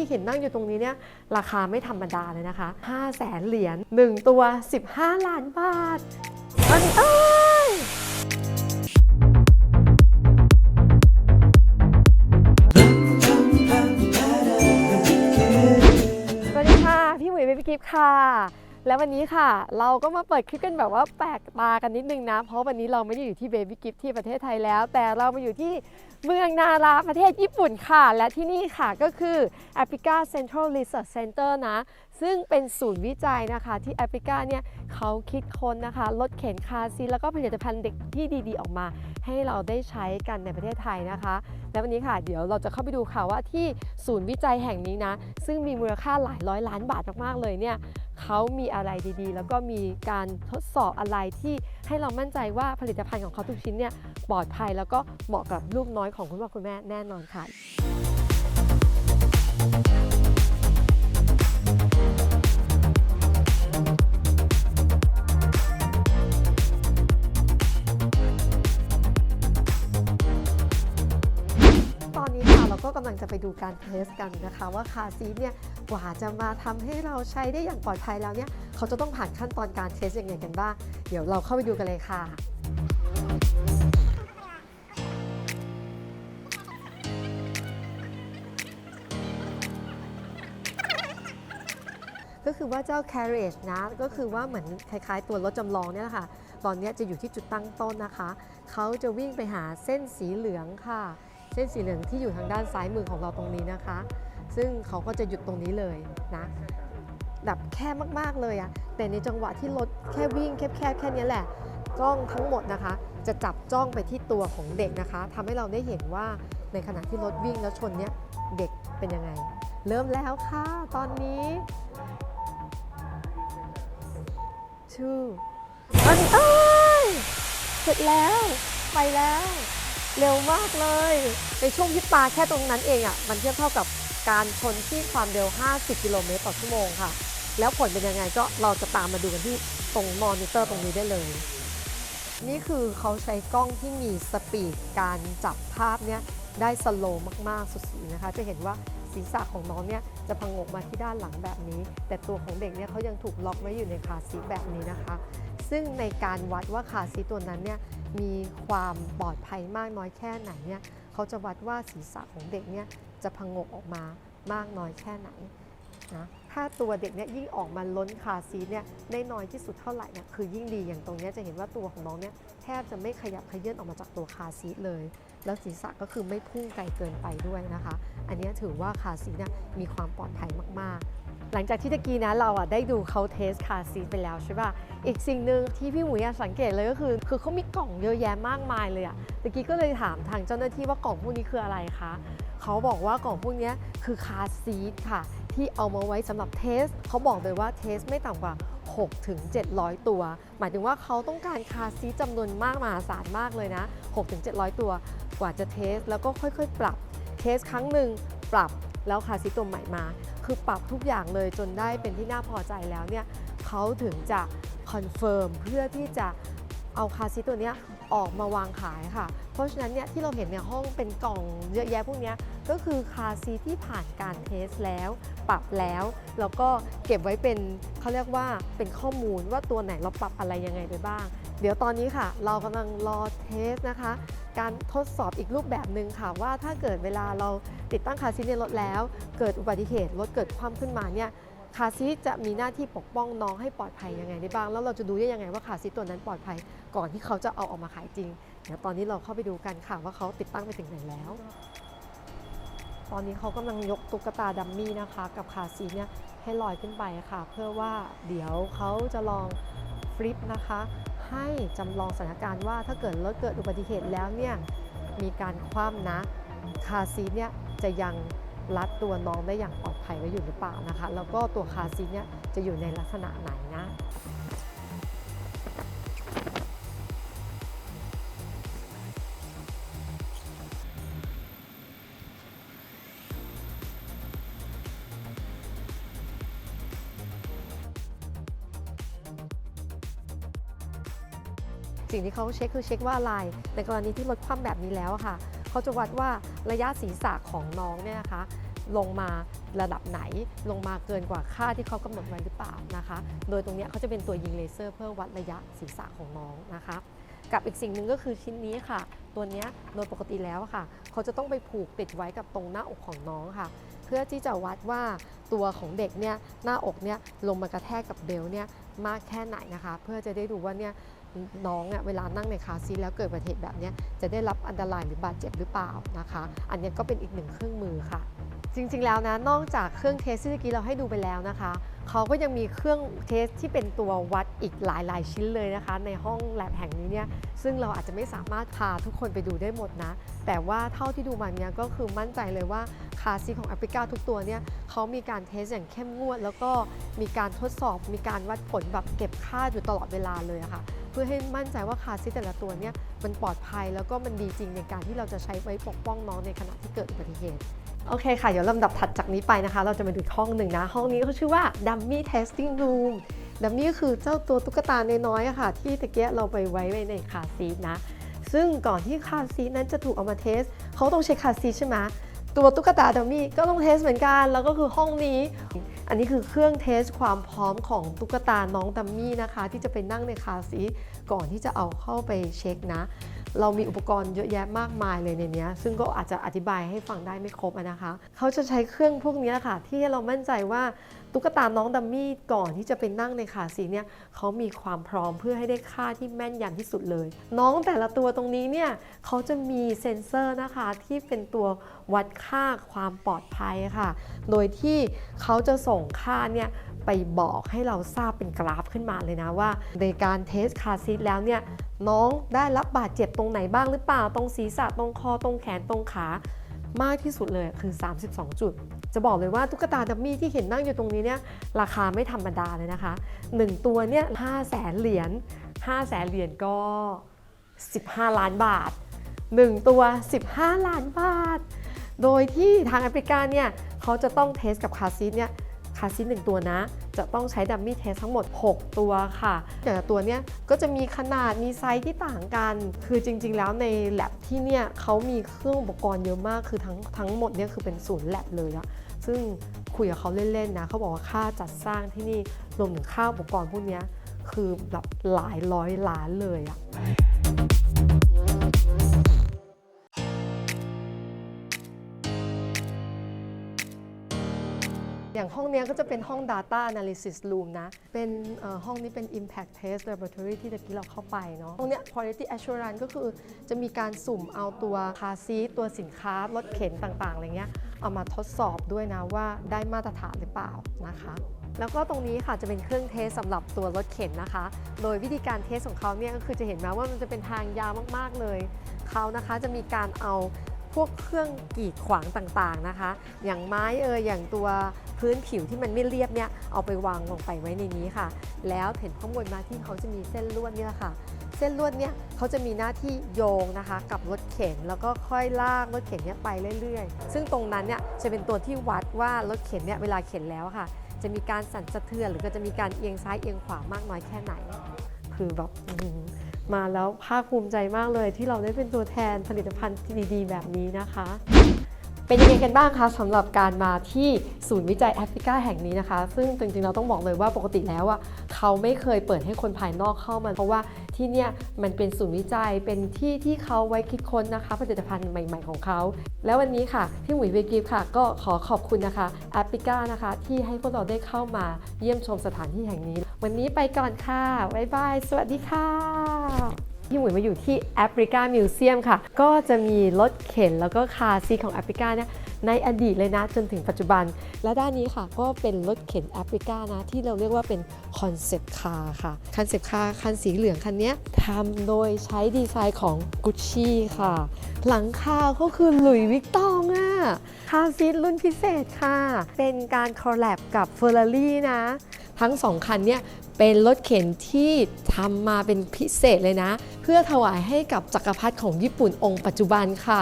ที่เห็นนั่งอยู่ตรงนี้เนี่ยราคาไม่ธรรมดาเลยนะคะ 5 0 0แสนเหรียญ1ตัว 15 ล้านบาทอันเอ้ยสวัสดีค่ะ พี่หมวยเบบี้กิฟค่ะ แล้ววันนี้ค่ะ เราก็มาเปิดคลิปกันแบบว่าแปลกตากันนิดนึงนะ เพราะวันนี้เราไม่ได้อยู่ที่เบบี้กิฟที่ประเทศไทยแล้ว แต่เรามาอยู่ที่เมืองนาราประเทศญี่ปุ่นค่ะ และที่นี่ค่ะก็คือ a p r i c a Central Research Center นะ ซึ่งเป็นศูนย์วิจัยนะคะที่แอฟริกาเนี่ยเขาคิดค้นนะคะรถเข็นคาร์ซีแล้วก็ผลิตภัณฑ์เด็กที่ดีๆ ออกมา ให้เราได้ใช้กันในประเทศไทยนะคะ และวันนี้ค่ะเดี๋ยวเราจะเข้าไปดูค่ะว่าที่ศูนย์วิจัยแห่งนี้นะ ซึ่งมีมูลค่าหลายร้อยล้านบาทมากๆเลยเนี่ย เขามีอะไรดีๆ แล้วก็มีการทดสอบอะไรที่ให้เรามั่นใจว่าผลิตภัณฑ์ของเขาทุกชิ้นเนี่ยปลอดภัยแล้วก็เหมาะกับลูกน้อยของคุณพ่อคุณแม่แน่นอนค่ะ ก็กำลังจะไปดูการเทสกันนะคะ ว่าคาซีเนี่ยกว่าจะมาทำให้เราใช้ได้อย่างปลอดภัยแล้วเนี่ยเขาจะต้องผ่านขั้นตอนการเทสอยังไงกันบ้าง เดี๋ยวเราเข้าไปดูกันเลยค่ะก็คือว่าเจ้า carriage นะ ก็คือว่าเหมือนคล้ายๆ ตัวรถจำลองเนี่ยแหละค่ะ ตอนนี้จะอยู่ที่จุดตั้งต้นนะคะ เขาจะวิ่งไปหาเส้นสีเหลืองค่ะ เส้นสีเหลืองที่อยู่ทางด้านซ้ายมือของเราตรงนี้นะคะ ซึ่งเขาก็จะหยุดตรงนี้เลยนะแบบแคบมากๆเลยอะแต่ในจังหวะที่รถแค่วิ่งแคบๆแค่นี้แหละกล้องทั้งหมดนะคะ จะจับจ้องไปที่ตัวของเด็กนะคะทำให้เราได้เห็นว่าในขณะที่รถวิ่งแล้วชนเนี้ยเด็กเป็นยังไง เริ่มแล้วค่ะ ตอนนี้ ชื่ออันเอ้ยเสร็จแล้ว ไปแล้ว เร็วมากเลย ในช่วงที่ปาแค่ตรงนั้นเองอะ่ะมันเทียบเท่ากับการชนที่ความเร็ว 50 กิโลเมตรต่อชั่วโมงค่ะ แล้วผลเป็นยังไงก็เราจะตามมาดูกันที่ตรงมอนิเตอร์ตรงนี้ได้เลย นี่คือเขาใช้กล้องที่มีสปีดการจับภาพเนี่ยได้สโลว์มากๆ สุดๆนะคะ จะเห็นว่าศีรษะของน้องเนี่ยจะพังงกมาที่ด้านหลังแบบนี้ แต่ตัวของเด็กเนี่ยเขายังถูกล็อกไว้อยู่ในคาซีแบบนี้นะคะ ซึ่งในการวัดว่าคาซีตัวนั้นเนี่ย มีความปลอดภัยมากน้อยแค่ไหนเนี่ยเขาจะวัดว่าศีรษะของเด็กเนี่ยจะพังงกออกมามากน้อยแค่ไหนนะถ้าตัวเด็กเนี่ยยิ่งออกมาล้นคาซีเนี่ยได้น้อยที่สุดเท่าไหร่เนี่ยคือยิ่งดีอย่างตรงนี้จะเห็นว่าตัวของน้องเนี่ยแทบจะไม่ขยับขยื่นออกมาจากตัวคาซีเลย แล้วศีรษะก็คือไม่พุ่งไกลเกินไปด้วยนะคะ อันนี้ถือว่าคาซีเนี่ยมีความปลอดภัยมากๆ หลังจากที่ตะกี้นะเราอะได้ดูเขาเทสคาร์ซีไปแล้วใช่ป่ะ อีกสิ่งหนึ่งที่พี่หมูอยากสังเกตเลยก็คือ คือเขามีกล่องเยอะแยะมากมายเลยอะตะกี้ก็เลยถามทางเจ้าหน้าที่ว่ากล่องพวกนี้คืออะไรคะ เขาบอกว่ากล่องพวกนี้คือคาร์ซีทค่ะ ที่เอามาไว้สำหรับเทส เขาบอกเลยว่าเทสไม่ต่ำกว่า 6 ถึง 700 ตัว หมายถึงว่าเขาต้องการคาร์ซีทจำนวนมากมหาศาลมากเลยนะ 6 ถึง 700 ตัวกว่าจะเทส แล้วก็ค่อยๆ ปรับเทสครั้งหนึ่งปรับแล้วคาร์ซีทตัวใหม่มา คือปรับทุกอย่างเลยจนได้เป็นที่น่าพอใจแล้วเนี่ยเขาถึงจะคอนเฟิร์มเพื่อที่จะเอาคาซีตัวเนี้ยออกมาวางขายค่ะ เพราะฉะนั้นเนี่ยที่เราเห็นในห้องเป็นกล่องเยอะแยะพวกเนี้ยก็คือคาซีที่ผ่านการเทสแล้ว ปรับแล้ว แล้วก็เก็บไว้เป็นเขาเรียกว่าเป็นข้อมูลว่าตัวไหนเราปรับอะไรยังไงไปบ้าง เดี๋ยวตอนนี้ค่ะ เรากำลังรอเทสนะคะ การทดสอบอีกรูปแบบหนึ่งค่ะ ว่าถ้าเกิดเวลาเราติดตั้งคาซีทในรถแล้ว เกิดอุบัติเหตุรถเกิดความขึ้นมาเนี่ยคาซีทจะมีหน้าที่ปกป้องน้องให้ปลอดภัยยังไงได้บ้าง แล้วเราจะดูได้ยังไงว่าคาซีทตัวนั้นปลอดภัยก่อนที่เขาจะเอาออกมาขายจริง เดี๋ยวตอนนี้เราเข้าไปดูกันค่ะว่าเขาติดตั้งไปถึงไหนแล้ว ตอนนี้เขากำลังยกตุ๊กตาดัมมี่นะคะ กับคาซีทเนี่ยให้ลอยขึ้นไปค่ะ เพื่อว่าเดี๋ยวเขาจะลองฟลิปนะคะ ให้จำลองสถานการณ์ว่าถ้าเกิดรถเกิดอุบัติเหตุแล้วเนี่ยมีการคว่ำนะคาซีเนี่ยจะยังรัดตัวน้องได้อย่างปลอดภัยไว้อยู่หรือเปล่านะคะ แล้วก็ตัวคาซีเนี่ยจะอยู่ในลักษณะไหนนะ สิ่งที่เขาเช็คคือเช็คว่าอะไร ในกรณีที่รถคว่ำแบบนี้แล้วค่ะ เขาจะวัดว่าระยะศีรษะของน้องเนี่ยนะคะ ลงมาระดับไหน ลงมาเกินกว่าค่าที่เขากำหนดไว้หรือเปล่านะคะ โดยตรงนี้เขาจะเป็นตัวยิงเลเซอร์เพื่อวัดระยะศีรษะของน้องนะคะกับอีกสิ่งหนึ่งก็คือชิ้นนี้ค่ะ ตัวนี้โดยปกติแล้วค่ะ เขาจะต้องไปผูกติดไว้กับตรงหน้าอกของน้องค่ะ เพื่อที่จะวัดว่าตัวของเด็กเนี่ยหน้าอกเนี่ยลงมากระแทกกับเบลเนี่ยมากแค่ไหนนะคะ เพื่อจะได้ดูว่าเนี่ย น้องเนี่ยเวลานั่งในคาร์ซีแล้วเกิดอุบัติเหตุแบบนี้จะได้รับอันตรายหรือบาดเจ็บหรือเปล่านะคะ อันนี้ก็เป็นอีกหนึ่งเครื่องมือค่ะ จริงๆแล้วนะนอกจากเครื่องเทสที่เมื่อกี้เราให้ดูไปแล้วนะคะเขาก็ยังมีเครื่องเทสที่เป็นตัววัดอีกหลายๆ ชิ้นเลยนะคะ ในห้องแลบแห่งนี้เนี่ยซึ่งเราอาจจะไม่สามารถพาทุกคนไปดูได้หมดนะ แต่ว่าเท่าที่ดูมาเนี่ยก็คือมั่นใจเลยว่าคาร์ซีของแอฟริกาทุกตัวเนี่ยเขามีการเทสอย่างเข้มงวด แล้วก็มีการทดสอบมีการวัดผลแบบเก็บค่าอยู่ตลอดเวลาเลยะค่ะ เพื่อให้มั่นใจว่าคาซีแต่ละตัวเนี่ยมันปลอดภัยแล้วก็มันดีจริงในการที่เราจะใช้ไว้ปกป้องน้องในขณะที่เกิดอุบัติเหตุโอเคค่ะ เดี๋ยวลำดับถัดจากนี้ไปนะคะ เราจะมาดูห้องหนึ่งนะ ห้องนี้เขาชื่อว่า Dummy Testing Room Dummy ก็คือเจ้าตัวตุ๊กตาน้อยๆค่ะ ที่ตะเกียเราไปไว้ไว้ในคาซีทนะ ซึ่งก่อนที่คาซีทนั้นจะถูกเอามาเทสเขาต้องเช็คคาซีทใช่ไหม ตัวตุ๊กตาดัมมี่ก็ต้องเทสเหมือนกัน แล้วก็คือห้องนี้ อันนี้คือเครื่องเทสความพร้อมของตุ๊กตาน้องดัมมี่นะคะ ที่จะไปนั่งในคาซีก่อนที่จะเอาเข้าไปเช็คนะ เรามีอุปกรณ์เยอะแยะมากมายเลยในนี้ซึ่งก็อาจจะอธิบายให้ฟังได้ไม่ครบนะคะ เขาจะใช้เครื่องพวกนี้ค่ะ ที่ให้เรามั่นใจว่าตุ๊กตาน้องดัมมี่ก่อนที่จะไปนั่งในขาซีเนี่ยเขามีความพร้อมเพื่อให้ได้ค่าที่แม่นยำที่สุดเลย น้องแต่ละตัวตรงนี้เนี่ยเขาจะมีเซ็นเซอร์นะคะที่เป็นตัว วัดค่าความปลอดภัยค่ะ โดยที่เขาจะส่งค่าเนี่ยไปบอกให้เราทราบเป็นกราฟขึ้นมาเลยนะว่า ในการเทสคาร์ซีทแล้วเนี่ยน้องได้รับบาดเจ็บตรงไหนบ้างหรือเปล่า ตรงศีรษะตรงคอตรงแขนตรงขามากที่สุดเลยคือ 32 จุด จะบอกเลยว่าตุ๊กตาดัมมี่ที่เห็นนั่งอยู่ตรงนี้เนี่ยราคาไม่ธรรมดาเลยนะคะ 1 ตัวเนี่ย5แสนเหรียญ5แสนเหรียญก็ 15 ล้านบาท 1 ตัว 15 ล้านบาท โดยที่ทางแอฟริกาเนี่ยเขาจะต้องเทสกับคาซีทเนี่ยคาซีทหนึ่งตัวนะ จะต้องใช้ดัมมี่เทสทั้งหมด 6 ตัวค่ะ แต่ละตัวเนี้ยก็จะมีขนาดมีไซส์ที่ต่างกัน คือจริง ๆ แล้วในแลบที่เนี่ยเขามีเครื่องอุปกรณ์เยอะมากคือทั้งทั้งหมดเนี่ยคือเป็นศูนย์แลบเลยอะซึ่งคุยกับเขาเล่น ๆ นะ เขาบอกว่าค่าจัดสร้างที่นี่รวมถึงค่าอุปกรณ์พวกนี้คือแบบหลายร้อยล้านเลยอะ อย่างห้องนี้ก็จะเป็นห้อง Data Analysis Room นะ เป็นห้องนี้เป็น Impact Test Laboratory ที่ตะกี้เราเข้าไปเนาะ ห้องนี้ Quality Assurance ก็คือจะมีการสุ่มเอาตัวคาร์ซีตัวสินค้ารถเข็นต่างๆอะไรเงี้ย เอามาทดสอบด้วยนะว่าได้มาตรฐานหรือเปล่านะคะแล้วก็ตรงนี้ค่ะจะเป็นเครื่องเทสสำหรับตัวรถเข็นนะคะ โดยวิธีการเทสของเขาเนี่ยก็คือจะเห็นไหมว่ามันจะเป็นทางยาวมากๆเลย เขานะคะจะมีการเอา พวกเครื่องกีดขวางต่างๆนะคะ อย่างไม้เอยอย่างตัวพื้นผิวที่มันไม่เรียบเนี่ยเอาไปวางลงไปไว้ในนี้ค่ะ แล้วเห็นข้างบนมาที่เขาจะมีเส้นลวดนี่แหละค่ะเส้นลวดเนี่ยเขาจะมีหน้าที่โยงนะคะ กับรถเข็นแล้วก็ค่อยลากรถเข็นเนี่ยไปเรื่อยๆ ซึ่งตรงนั้นเนี่ยจะเป็นตัวที่วัดว่ารถเข็นเนี่ยเวลาเข็นแล้วค่ะ จะมีการสั่นสะเทือนหรือก็จะมีการเอียงซ้ายเอียงขวามากน้อยแค่ไหน คือแบบ มาแล้วภาคภูมิใจมากเลย ที่เราได้เป็นตัวแทนผลิตภัณฑ์ดีๆ แบบนี้นะคะ เป็นยังไงกันบ้างคะสำหรับการมาที่ศูนย์วิจัยแอฟริกาแห่งนี้นะคะ ซึ่งจริงๆเราต้องบอกเลยว่าปกติแล้วอะเขาไม่เคยเปิดให้คนภายนอกเข้ามา เพราะว่าที่เนี่ยมันเป็นศูนย์วิจัยเป็นที่ที่เขาไว้คิดค้นนะคะ ผลิตภัณฑ์ใหม่ ๆ ของเขา แล้ววันนี้ค่ะพี่หมุยเวกิฟค่ะ ก็ขอขอบคุณนะคะแอฟริกานะคะ ที่ให้พวกเราได้เข้ามาเยี่ยมชมสถานที่แห่งนี้ วันนี้ไปก่อนค่ะบ๊ายบายสวัสดีค่ะ พี่หมุยมาอยู่ที่แอฟริกามิวเซียมค่ะ ก็จะมีรถเข็นแล้วก็คาร์ซีของแอฟริกาเนี่ยในอดีตเลยนะจนถึงปัจจุบัน และด้านนี้ค่ะ ก็เป็นรถเข็นแอฟริกานะ ที่เราเรียกว่าเป็นคอนเซปต์คาร์ค่ะคอนเซปต์คาร์คันสีเหลืองคันนี้ทำโดยใช้ดีไซน์ของกุชชี่ค่ะ หลังคาก็คือหลุยส์วิกตองอะคาร์ซีรุ่นพิเศษค่ะ เป็นการคอลแลบกับเฟอร์รารี่นะ ทั้งสองคันเนี่ยเป็นรถเข็นที่ทำมาเป็นพิเศษเลยนะ เพื่อถวายให้กับจักรพรรดิของญี่ปุ่นองค์ปัจจุบันค่ะ